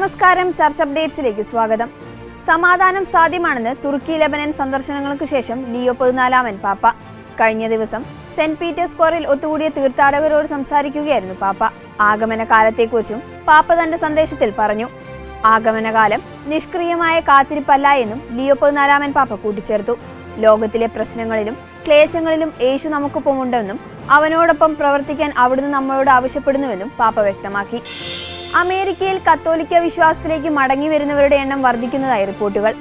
നമസ്കാരം ചർച്ച അപ്ഡേറ്റ്സിലേക്ക് സ്വാഗതം. സമാധാനം സാധ്യമാണെന്ന് തുർക്കി ലെബനൻ സന്ദർശനങ്ങൾക്ക് ശേഷം ലിയോ പതിനാലാമൻ പാപ്പ. കഴിഞ്ഞ ദിവസം സെന്റ് പീറ്റേഴ്സ് സ്ക്വയറിൽ ഒത്തുകൂടിയ തീർത്ഥാടകരോട് സംസാരിക്കുകയായിരുന്നു പാപ്പ. ആഗമന കാലത്തെക്കുറിച്ചും പാപ്പ തന്റെ സന്ദേശത്തിൽ പറഞ്ഞു. ആഗമനകാലം നിഷ്ക്രിയമായ കാത്തിരിപ്പല്ല എന്നും ലിയോ പതിനാലാമൻ പാപ്പ കൂട്ടിച്ചേർത്തു. ലോകത്തിലെ പ്രശ്നങ്ങളിലും ക്ലേശങ്ങളിലും യേശു നമുക്കൊപ്പമുണ്ടെന്നും അവനോടൊപ്പം പ്രവർത്തിക്കാൻ അവിടുന്ന് നമ്മളോട് ആവശ്യപ്പെടുന്നുവെന്നും പാപ്പ വ്യക്തമാക്കി. അമേരിക്കയിൽ കത്തോലിക്ക വിശ്വാസത്തിലേക്ക് മടങ്ങി വരുന്നവരുടെ എണ്ണം വർദ്ധിക്കുന്നതായി റിപ്പോർട്ടുകൾ.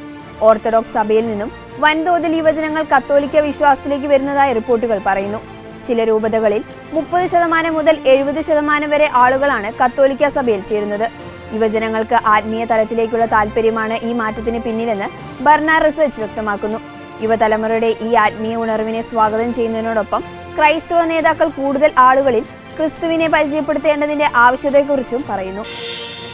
ഓർത്തഡോക്സ് സഭയിൽ നിന്നും വൻതോതിൽ യുവജനങ്ങൾ കത്തോലിക്ക വിശ്വാസത്തിലേക്ക് വരുന്നതായി റിപ്പോർട്ടുകൾ പറയുന്നു. ചില രൂപതകളിൽ മുപ്പത് ശതമാനം മുതൽ എഴുപത് ശതമാനം വരെ ആളുകളാണ് കത്തോലിക്ക സഭയിൽ ചേരുന്നത്. യുവജനങ്ങൾക്ക് ആത്മീയ തലത്തിലേക്കുള്ള താല്പര്യമാണ് ഈ മാറ്റത്തിന് പിന്നിലെന്ന് ബർണാർ റിസർച്ച് വ്യക്തമാക്കുന്നു. യുവതലമുറയുടെ ഈ ആത്മീയ ഉണർവിനെ സ്വാഗതം ചെയ്യുന്നതിനോടൊപ്പം ക്രൈസ്തവ നേതാക്കൾ കൂടുതൽ ആളുകളിൽ ക്രിസ്തുവിനെ പരിചയപ്പെടുത്തേണ്ടതിന്റെ ആവശ്യത്തെക്കുറിച്ചും പറയുന്നു.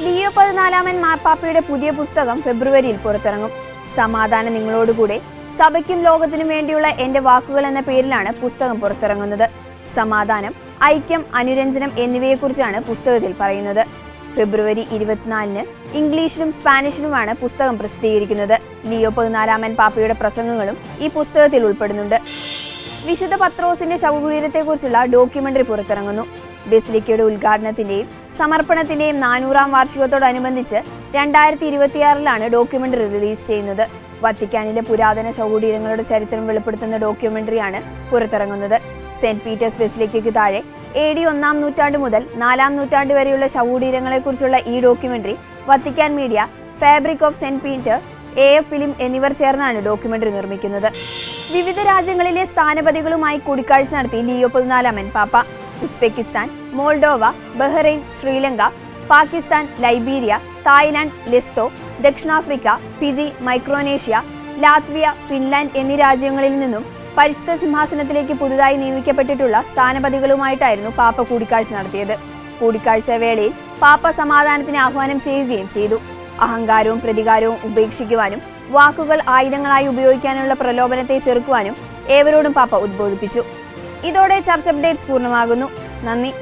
ലിയോ പതിനാലാമൻ മാർപ്പാപ്പയുടെ പുതിയ പുസ്തകം ഫെബ്രുവരിയിൽ പുറത്തിറങ്ങും. സമാധാനം നിങ്ങളോടുകൂടെ. സഭയ്ക്കും ലോകത്തിനും വേണ്ടിയുള്ള എന്റെ വാക്കുകൾ എന്ന പേരിലാണ് പുസ്തകം പുറത്തിറങ്ങുന്നത്. സമാധാനം ഐക്യം അനുരഞ്ജനം എന്നിവയെക്കുറിച്ചാണ് പുസ്തകത്തിൽ പറയുന്നത്. ഫെബ്രുവരി ഇരുപത്തിനാലിന് ഇംഗ്ലീഷിലും സ്പാനിഷിലുമാണ് പുസ്തകം പ്രസിദ്ധീകരിക്കുന്നത്. ലിയോ പതിനാലാമൻ പാപ്പയുടെ പ്രസംഗങ്ങളും ഈ പുസ്തകത്തിൽ ഉൾപ്പെടുന്നുണ്ട്. വിശുദ്ധ പത്രോസിന്റെ ശവകുടീരത്തെക്കുറിച്ചുള്ള ഡോക്യുമെന്ററി പുറത്തിറങ്ങുന്നു. ബെസിലിക്കയുടെ ഉദ്ഘാടനത്തിന്റെയും സമർപ്പണത്തിന്റെയും നാനൂറാം വാർഷികത്തോടനുബന്ധിച്ച് രണ്ടായിരത്തി ഇരുപത്തിയാറിലാണ് ഡോക്യുമെന്ററി റിലീസ് ചെയ്യുന്നത്. വത്തിക്കാനിലെ പുരാതന ശവകുടീരങ്ങളുടെ ചരിത്രം വെളിപ്പെടുത്തുന്ന ഡോക്യുമെന്ററിയാണ് പുറത്തിറങ്ങുന്നത്. സെന്റ് പീറ്റേഴ്സ് ബെസിലിക്കയ്ക്ക് താഴെ എ ഡി ഒന്നാം നൂറ്റാണ്ട് മുതൽ നാലാം നൂറ്റാണ്ട് വരെയുള്ള ശവകുടീരങ്ങളെക്കുറിച്ചുള്ള ഈ documentary Vatican media fabric of Saint Peter A F film എന്നിവർ ചേർന്നാണ് ഡോക്യുമെന്ററി നിർമ്മിക്കുന്നത്. വിവിധ രാജ്യങ്ങളിലെ സ്ഥാനപതികളുമായി കൂടിക്കാഴ്ച നടത്തി ലിയോ പതിനാലാമൻ പാപ്പ. Uzbekistan Moldova Bahrain Sri Lanka Pakistan Liberia Thailand Lesotho ദക്ഷിണാഫ്രിക്ക ഫിജി മൈക്രോനേഷ്യ ലാത്വിയ ഫിൻലാൻഡ് എന്നീ രാജ്യങ്ങളിൽ നിന്നും പരിശുദ്ധ സിംഹാസനത്തിലേക്ക് പുതുതായി നിയമിക്കപ്പെട്ടിട്ടുള്ള സ്ഥാനപതികളുമായിട്ടായിരുന്നു പാപ്പ കൂടിക്കാഴ്ച നടത്തിയത്. കൂടിക്കാഴ്ച വേളയിൽ പാപ്പ സമാധാനത്തിന് ആഹ്വാനം ചെയ്യുകയും ചെയ്തു. അഹങ്കാരവും പ്രതികാരവും ഉപേക്ഷിക്കുവാനും വാക്കുകൾ ആയുധങ്ങളായി ഉപയോഗിക്കാനുള്ള പ്രലോഭനത്തെ ചെറുക്കുവാനും ഏവരോടും പാപ്പ ഉദ്ബോധിപ്പിച്ചു. ഇതോടെ ചർച്ച് അപ്ഡേറ്റ്സ് പൂർണമാകുന്നു. നന്ദി.